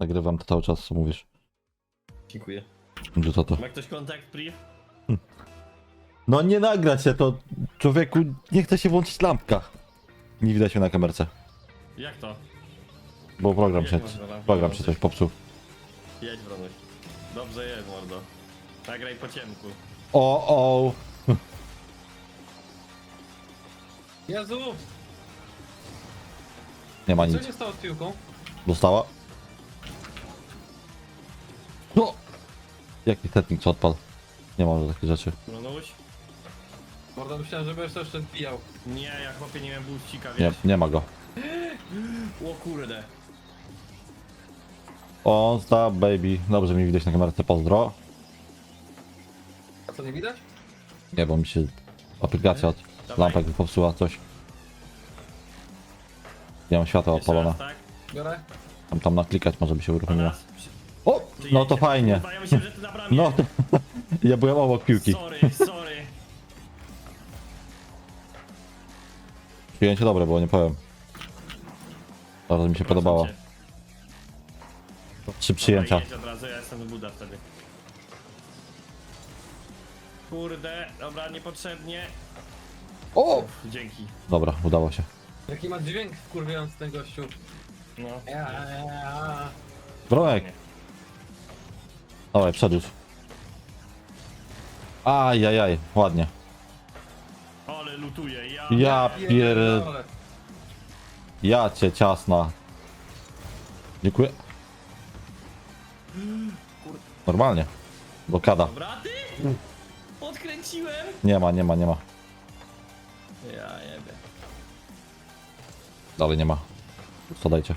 Nagrywam to cały czas, co mówisz. Dziękuję. Że to to. Ma ktoś kontakt, priv? No nie nagrać się, to człowieku nie chce się włączyć lampka. Nie widać mnie na kamerce, Jak to? bo program się, można lampkę program się włączyć? coś popsuł. Jedź, Bronuś. Dobrze jest, mordo. Nagraj po ciemku. O, o, Jezu! nie ma Co nic. się stało z piłką? Dostała? No! Jaki setting co odpadł? Nie może takich rzeczy. Bronuś? Morda myślałem, że będziesz jeszcze wbijał. Nie, ja chłopie nie miałem buścika, Nie, wiesz? nie ma go. O kurde. O, sta baby. Dobrze mi widać na kamerce, pozdro. A co nie widać? Nie, bo mi się aplikacja od Dawaj. lampek popsuła coś. Nie mam światła Jeszcze odpalone. raz, tak? Biorę? Tam, tam naklikać może by się A uruchomiło. raz. O! No to fajnie. Kurwa, ja myślałem, że ty na bramie. No to... Ja byłem obok piłki. Sorry, sorry. Przyjęcie dobre było, nie powiem. Bardzo mi się podobało. Cię. Trzy przyjęcia. Dobra, jedź od razu, ja jestem Buda wtedy. Kurde, dobra, niepotrzebnie. O! Dzięki. Dobra, udało się. Jaki ma dźwięk wkurwiający ten gościu. No. Ja, ja, ja. Bronek, dawaj, przedłuż. Ajajaj, ładnie. Ale lutuję, ja. Ja pier... Pierdolę. Ja cię ciasna. Dziękuję. Normalnie. Blokada. Dobra, ty? Odkręciłem? Nie ma, nie ma, nie ma. Ja jebie. Dalej nie ma. Co dajcie?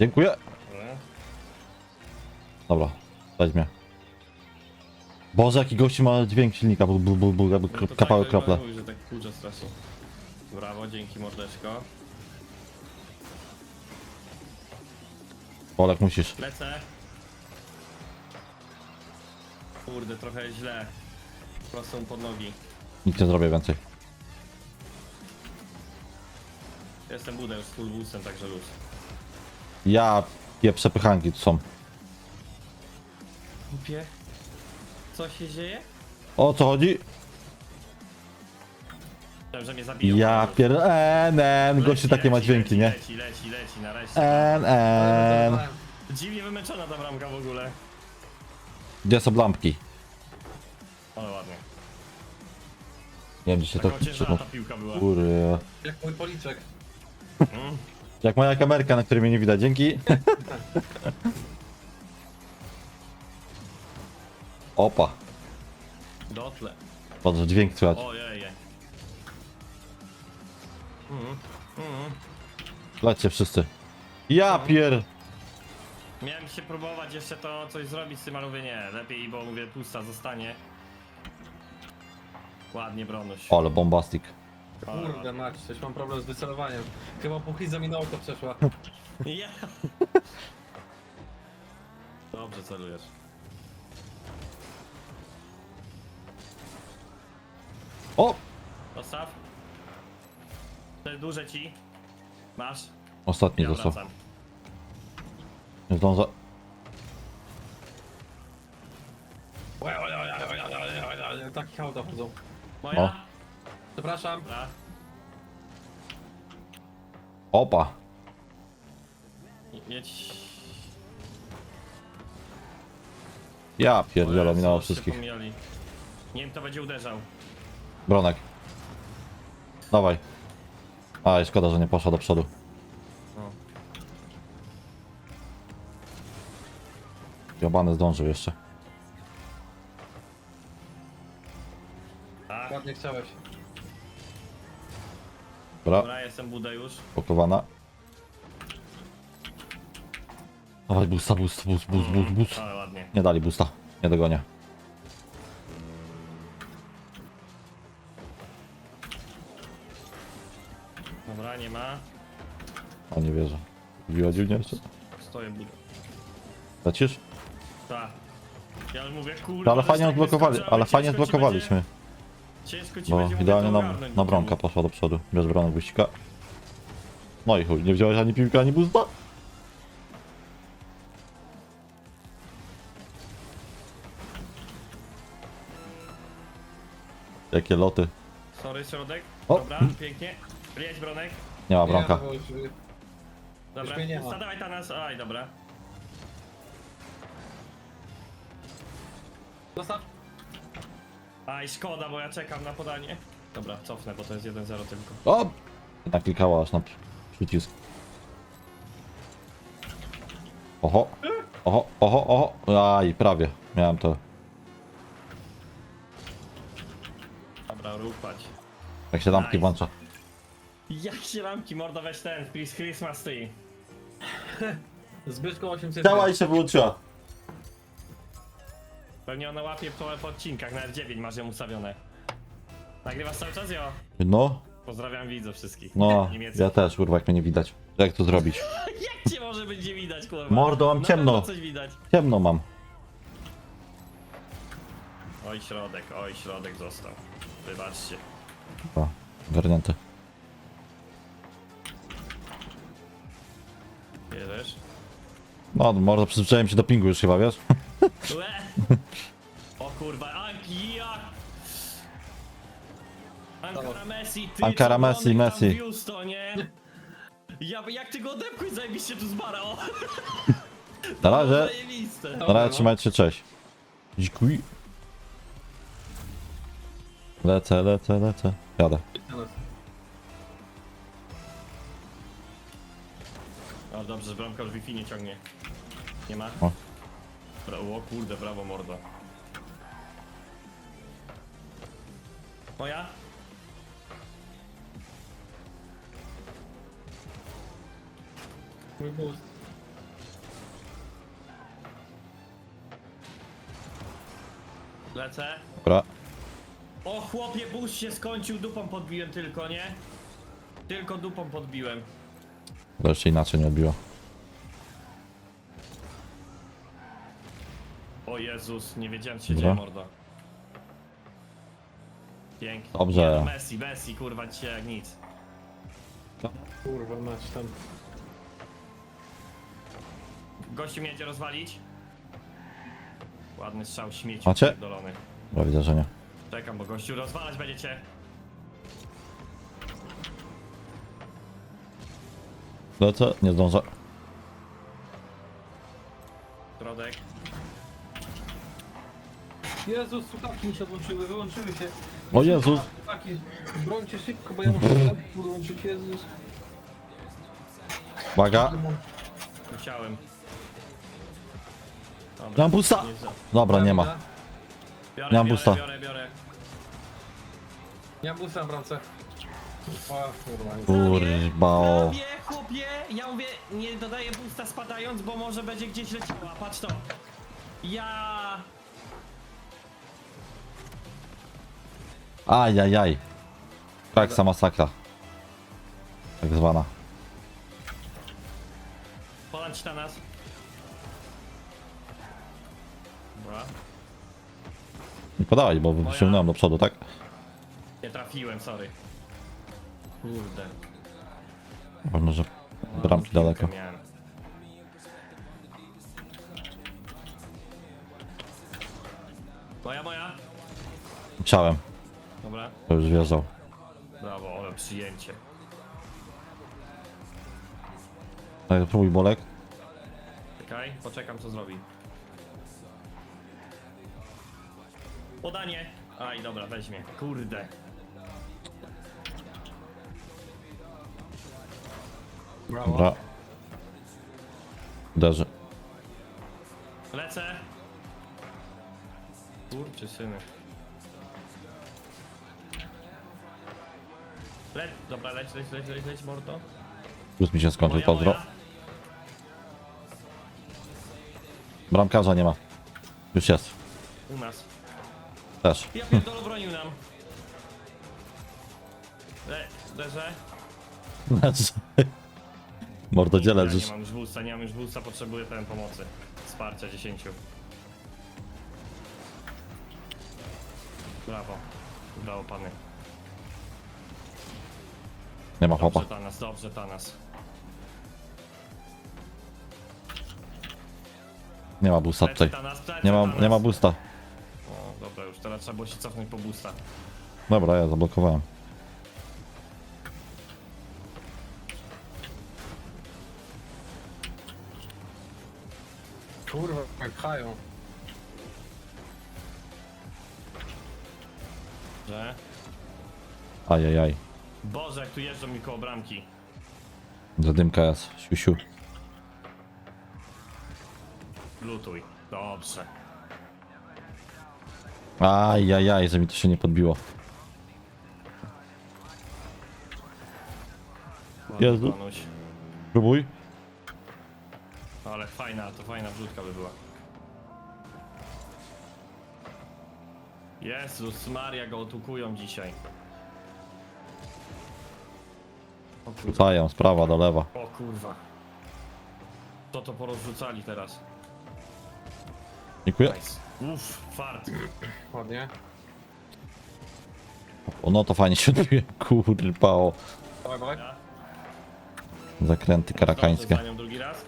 Dziękuję. Dobra. Dobra, weźmie. Boże, jaki gości ma dźwięk silnika, bu, bu, bu, bu, jakby No to kapały tak, krople. Że tak kurczę stresu. Brawo, dzięki mordeczko. Olek, musisz. Lecę. Kurde, trochę źle. Prostą pod nogi. Nic nie zrobię więcej. Jestem już z full boostem, także luz. Ja je przepychanki tu są. Głupie. Co się dzieje? O co chodzi? Mnie zabiją. Ja pier... Enen, Leci, gościu takie ma dźwięki, leci, nie? Leci, leci, leci, nareszcie. En, en. Dziwnie wymęczona ta bramka w ogóle. Gdzie są lampki? Ale ładnie. Nie wiem, gdzie się to... Taka ciężara ta piłka była. Kury. Jak mój policzek. Mm. Jak moja kamerka, na której mnie nie widać. Dzięki. Opa. Dotle. Dobrze, dźwięk słychać. Ojej. Lećcie wszyscy. Ja pier... Miałem się próbować jeszcze to coś zrobić z tym, ale mówię nie, lepiej, bo mówię pusta zostanie. Ładnie Bronuś. Ale bombastic. Kurde mać, coś mam problem z wycelowaniem. Chyba puchidza mi na oko przeszła. Ja. Dobrze celujesz. O! Dostaw. Te duże ci. Masz. Ostatni Ja został. wracam. Nie zdążę. Oj, oj, oj, oj, oj, oj, oj, oj, Taki hałda chodzą. Moja. Przepraszam. Dobra. Opa. Jedź. Ja pierdzielę, minęło Jezu, się wszystkich. pomijali. Nie wiem, kto będzie uderzał. Bronek. Dawaj. Aj, szkoda, że nie poszła do przodu. No. Jobany zdążył jeszcze. A, Ładnie chciałeś. Dobra, dobra, jestem budę już. pakowana. Dawaj, busta, boost, boost, boost, boost, boost. Ale ładnie. Nie dali boosta. Nie dogonię. Dobra, nie ma. O, nie wierzę. Biła dziwnie jeszcze. Stoję budę. Lecisz? Tak. Ja już mówię, kurde. No, ale żeś fajnie tak odblokowali, wyskoczył, ale fajnie ciężko ci zblokowaliśmy. Ciężko ci Bo będzie mówię, idealnie to na, ogarnąć na bronka tyłu. poszła do przodu. Bez bronek wyściga. No i chuj, nie wziąłeś ani piłka, ani boosta? Jakie loty. Sorry, środek. O. Dobra, pięknie. Jedź, Bronek. Nie ma bramka. Nie, bo już, Dobra, mnie nie ma. pusta, dawaj ta nas. Aj, dobra. Zostaw. Aj, szkoda, bo ja czekam na podanie. Dobra, cofnę, bo to jest 1-0 tylko. O! Naklikała aż na przy- przycisk. Oho. Oho, oho, oho. Aj, prawie. Miałem to. Dobra, rupać. Jak się lampki Nice. włącza. Jak się ramki, mordo, weź ten, please Christmas tree. Zbytko 800. Działa i się wyłączyła. Pewnie ona łapie po, po odcinkach, nawet 9 masz ją ustawione. Nagrywasz cały czas, jo? No, Pozdrawiam widzów wszystkich. no. Niemieckich. Ja też, kurwa, jak mnie nie widać. Jak to zrobić? Jak cię może będzie widać, kurwa? Mordo, mam Na ciemno. coś widać. Ciemno mam. Oj, środek, oj, środek został. Wybaczcie. O, garnięty. Bierzesz? No, mordo, przyzwyczaiłem się do pingu już chyba, wiesz? O kurwa, a jak? Ankara Messi, ty Ankara Messi, Messi. Wiózł to, nie? Ja, jak ty go odepchłeś, zajebiście tu zbara, o! Na razie, Zajebiste. na razie trzymajcie się, cześć. Dziękuję. Lecę, lecę, lecę. Jadę. O, dobrze, że bramka już Wi-Fi nie ciągnie. Nie ma? O. Bra o kurde, brawo mordo. Moja? Mój boost. Lecę. Dobra. O chłopie, bus się skończył, dupą podbiłem tylko, nie? Tylko dupą podbiłem. Wreszcie inaczej nie odbiło. O Jezus, nie wiedziałem co się Dobra. dzieje, mordo. Pięknie. Dobrze. Nie, no Messi, Messi, kurwa dzisiaj jak nic. Kurwa, mać tam. Gościu mnie jedzie rozwalić. Ładny strzał śmieci Macie? pierdolony. Dobra, widzę, że nie. Czekam, bo gościu rozwalać będziecie. Lecę, nie zdążę. Jezus, słuchawki mi się odłączyły, wyłączyły się. O Jezus. Słuchawki, brońcie szybko, bo ja muszę słuchawki podłączyć, Jezus. Uwaga. Musiałem. Dobra. Mam busta. Nie za- Dobra, nie ma. Biorę, Nie mam biorę, busta. biorę, biorę. Mam busta na bramce. O, kurwa. Kurwa, o. Prawie, chłopie, ja mówię, nie dodaję busta spadając, bo może będzie gdzieś leciała, patrz to. Ja... Ajajaj. Tak, sama masakra. Tak zwana. Ci na nas. Dobra, Nie podawaj, bo wyciągnąłem do przodu, tak? nie trafiłem, sorry. Kurde. Pewno, że bramki Piłkę daleko. miałem. Moja, moja. Chciałem, Dobra, to już wjeżdżał. brawo, ale przyjęcie. Tak, próbuj bolek. Czekaj, poczekam co zrobi. Podanie. Aj, dobra, weźmie. Kurde. Brawo. Dobra. Uderzy. Lecę. Kurczy syny. Leć, dobra, leć, leć, leć, leć, leć, mordo. Plus mi się skończył, Moja, pozdro. moja. Bramkarza nie ma. Już jest. U nas. Też. Ja pierdolę bronił nam. Le, leżę. Mordo, gdzie Ja leżysz? nie mam już wózca, nie mam już wózca, potrzebuję ten pomocy. Wsparcia 10. Brawo. Brawo pany. Nie ma chopa. Dobrze, Tanas, dobrze, Tanas. Nie ma busta tutaj. Nie ma, nie ma busta. O, dobra, już teraz trzeba było się cofnąć po busta. Dobra, ja zablokowałem. Kurwa, pchają. Że? Ajajaj. Boże, jak tu jeżdżą mi koło bramki. Zadymka jest. Siu, siu. Lutuj. Dobrze. Ajajaj, że mi to się nie podbiło. Ładny Jezu. Panuś. Próbuj. Ale fajna, to fajna wrzutka by była. Jezus Maria, go otukują dzisiaj. Rzucają, z prawa do lewa. O kurwa. To to porozrzucali teraz. Dziękuję. Nice. Uff, fart. Ładnie. O, no to fajnie się odbiłem. Kurwa, o. Dawaj, dawaj. Ja? Zakręty karakańskie. Nią drugi raz?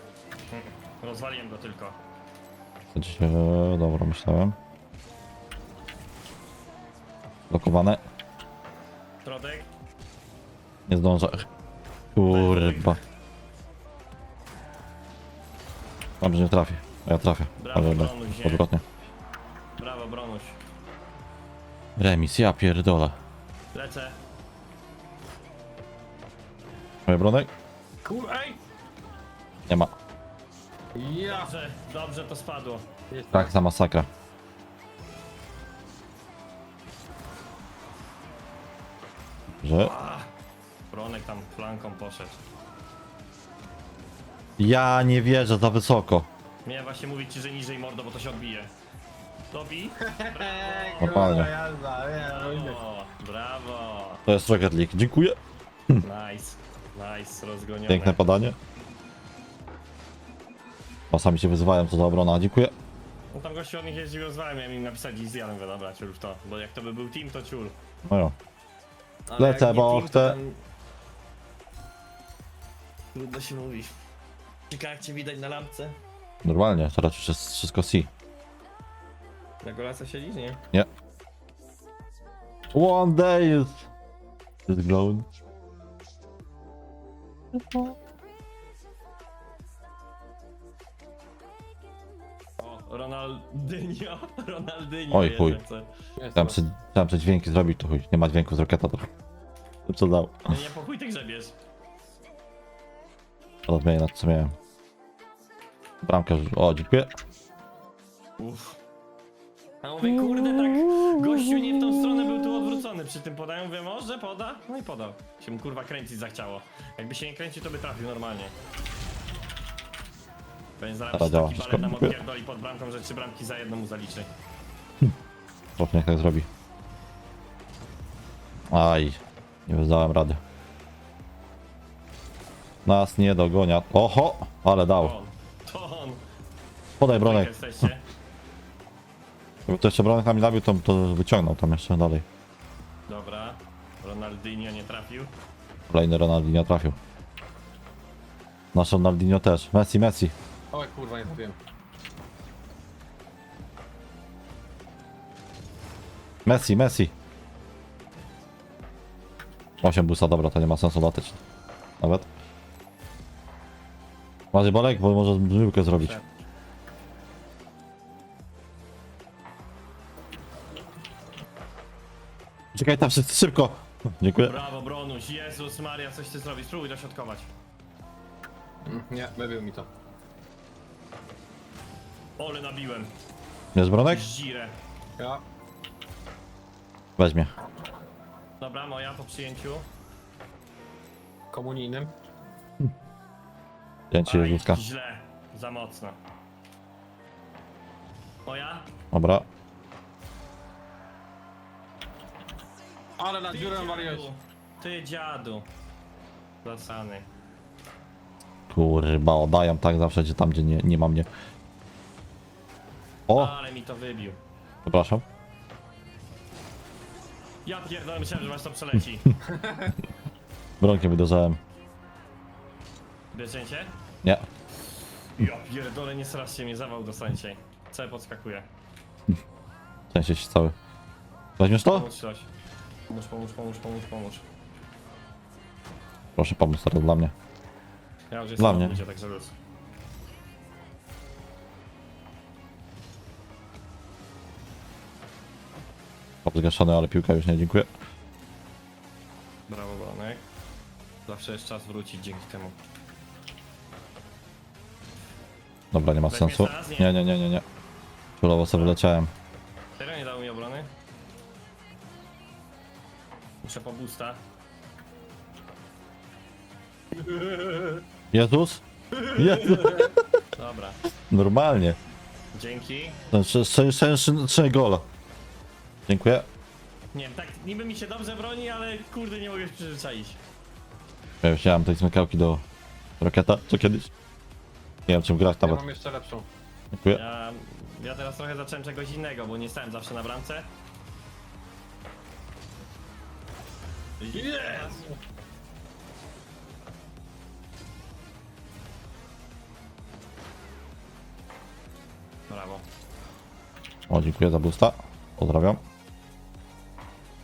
Rozwaliłem go tylko. Chodźcie, Dobra, myślałem. Blokowane. Środek. Nie zdążę. Kurwa. Dobrze, nie trafię. Ja trafię. Brawo, Ale no, Bronuś, nie? odwrotnie. Brawo, Bronuś. Remis, ja pierdolę. Lecę. Moje bronek? Kur... Ej! Nie ma. Ja! Dobrze, dobrze to spadło. Jest Tak, za masakra. Że? Tam flanką poszedł. Ja nie wierzę za wysoko. Miałem właśnie mówić ci, że niżej mordo, bo to się odbije. Dobij. Normalnie. jazda, nie, no Brawo, brawo. To jest Rocket League. Dziękuję. Nice, nice, rozgonione. Piękne podanie. Czasami się wyzywają co za obrona. Dziękuję. No tam gościu od nich jeździł rozwałem, miałem im napisać i zjadłem dobra, ciul w to. Bo jak to by był team, to ciul. No jo. Ale Lecę, jak nie bo team, to chcę- tam- Trudno się mówi. Ciekawe jak cię widać na lampce. Normalnie, teraz już jest wszystko C. Na golasa siedzisz, nie? Nie. One day is... is glowing. O, Ronaldinho, Ronaldinho Oj, chuj. sobie, chciałem sobie dźwięki zrobić, to chuj. Nie ma dźwięku z roketa, to... to Co dał? No nie po chuj ty grzebiesz. Rozmienię nad co miałem. Bramkę... O, dziękuję. Uff. A mówię, kurde, tak gościu nie w tą stronę był tu odwrócony przy tym podaniu. Mówię, może poda? No i podał. Się mu kurwa kręcić zachciało. Jakby się nie kręcił, to by trafił normalnie. Pewnie zaraz się działa taki wszystko. balet nam odpierdoli pod bramką, że trzy bramki za jedną mu zaliczy. Proszę, niech tak zrobi. Aj. Nie zdałem rady. Nas nie dogonia. Oho! Ale dał. To on, to on. Podaj bronek. jesteście? Jakby to jeszcze bronek nam nie nabił, to, to wyciągnął tam jeszcze dalej. Dobra. Ronaldinho nie trafił. Kolejny Ronaldinho trafił. Nasz Ronaldinho też. Messi, Messi. Oj, kurwa, nie trafiłem. Messi, Messi. 8 busa, dobra, to nie ma sensu latać. Nawet. Masz bolek, bo może zmyłkę zrobić. Przed. Czekaj tam wszyscy szybko. Dziękuję. Brawo, Bronuś. Jezus Maria, coś ty zrobisz. Spróbuj dośrodkować. Mm, Nie, wybił mi to. Ole nabiłem. Jest bronek? Zirę. Ja. Weźmie. Dobra, moja po przyjęciu. Komunijnym. Pięcie Aj, Jezuska. źle. Za mocno. Moja? Dobra. Ale na Ty dziurę dziadu. wariujesz. Ty dziadu. Zasany. Kurwa, oddają tak zawsze, gdzie tam, gdzie nie, nie ma mnie. O, Ale mi to wybił. przepraszam. Ja pierdolę, myślałem, że was to przeleci. Bronkiem uderzałem. Bierzecie? Nie. Ja pierdolę, nie straszcie mnie, zawał dostań dzisiaj. Cały podskakuje. Sensie się cały. Weźmiesz to? Pomóż coś. Pomóż, pomóż, pomóż, pomóż, pomóż. Proszę pomóc teraz dla mnie. Ja już Dla jestem mnie. na budzie, także luz. Pop zgaszony, ale piłka już nie, dziękuję. Brawo, Bronek. Zawsze jest czas wrócić dzięki temu. Dobra, nie ma Weźmiesz sensu. teraz? Nie. Nie, nie, nie, nie, nie. Chulowo sobie wyleciałem. Serio nie dało mi obrony? Muszę po boosta. Jezus? Jezus! Dobra. Normalnie. Dzięki. Ten sz- sz- Szczęśliwy gola. Dziękuję. Nie wiem, tak niby mi się dobrze broni, ale kurde nie mogę się przyzwyczaić. Ja chciałem tej smykałki do Roketa, co kiedyś? Nie wiem czym grać Ja nawet. mam jeszcze lepszą. Dziękuję. Ja, ja teraz trochę zacząłem czegoś innego, bo nie stałem zawsze na bramce. Yes! Brawo. O, dziękuję za boosta. Pozdrawiam.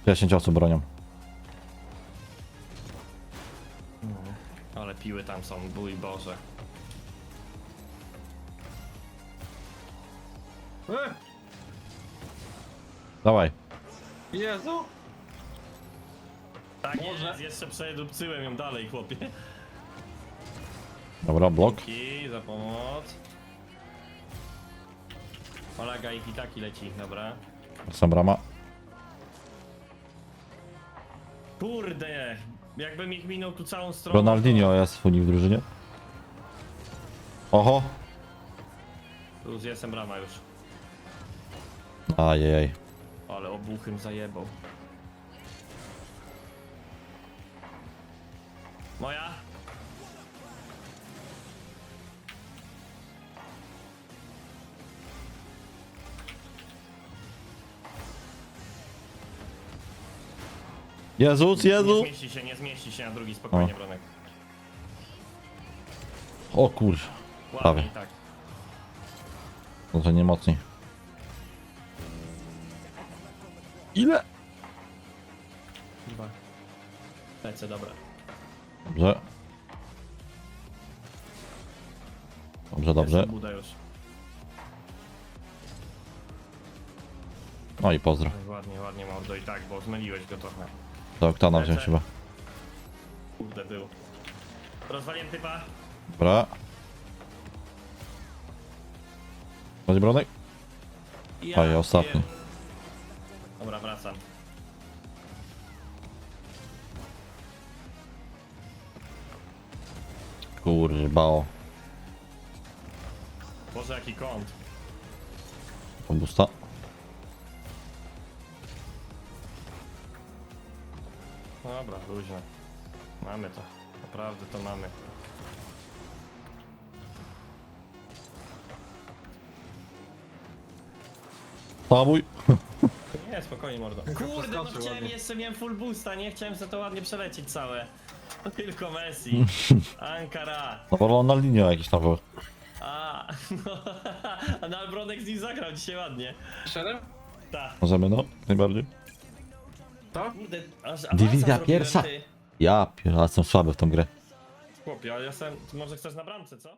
10 osób bronią. Ale piły tam są, bój Boże. E! Dawaj. Jezu! Tak Może. jest, jeszcze przedupcyłem ją dalej, chłopie. Dobra, blok. Dzięki za pomoc. Olaga i taki leci, dobra. Sam brama. Kurde, jakbym ich minął tu całą stronę. Ronaldinho jest u nich w drużynie. Oho. Już jestem brama już. Ajej. Ale obuchym zajebał. Moja? Jezus, Nie zmieści się, nie zmieści się na drugi, spokojnie, O. Bronek. O kur. Prawie. Ładnie, tak. To nie mocniej. Ile? Chyba. Lecę, dobra. Dobrze. Dobrze, dobrze. Jestem Buda już. No i pozdro. Ładnie, ładnie mordo i tak, bo zmyliłeś go trochę. Do oktana wziąć chyba. Kurde, był. Rozwaliłem typa. Dobra. Chodź bronek? Ja Oj, ostatni. Dobra, wracam. Kurwa. Boże, jaki kąt. Obusta. Dobra, luźno. Mamy to. Naprawdę to mamy. Pamuj. Nie, spokojnie, mordo. Kurde, no przeskoczył chciałem ładnie. jeszcze, miałem full boosta, nie? Chciałem sobie to ładnie przelecieć całe. Tylko Messi. Ankara. No bo Ronaldinho jakiś tam był. A, no, a ale Bronek z nim zagrał dzisiaj ładnie. Strzelem? Tak. Możemy no, najbardziej. To? Kurde, aż Dywizja pierwsza. ty. Ja, pier- ale jestem słaby w tą grę. Chłopie, ale ja jestem, może chcesz na bramce, co?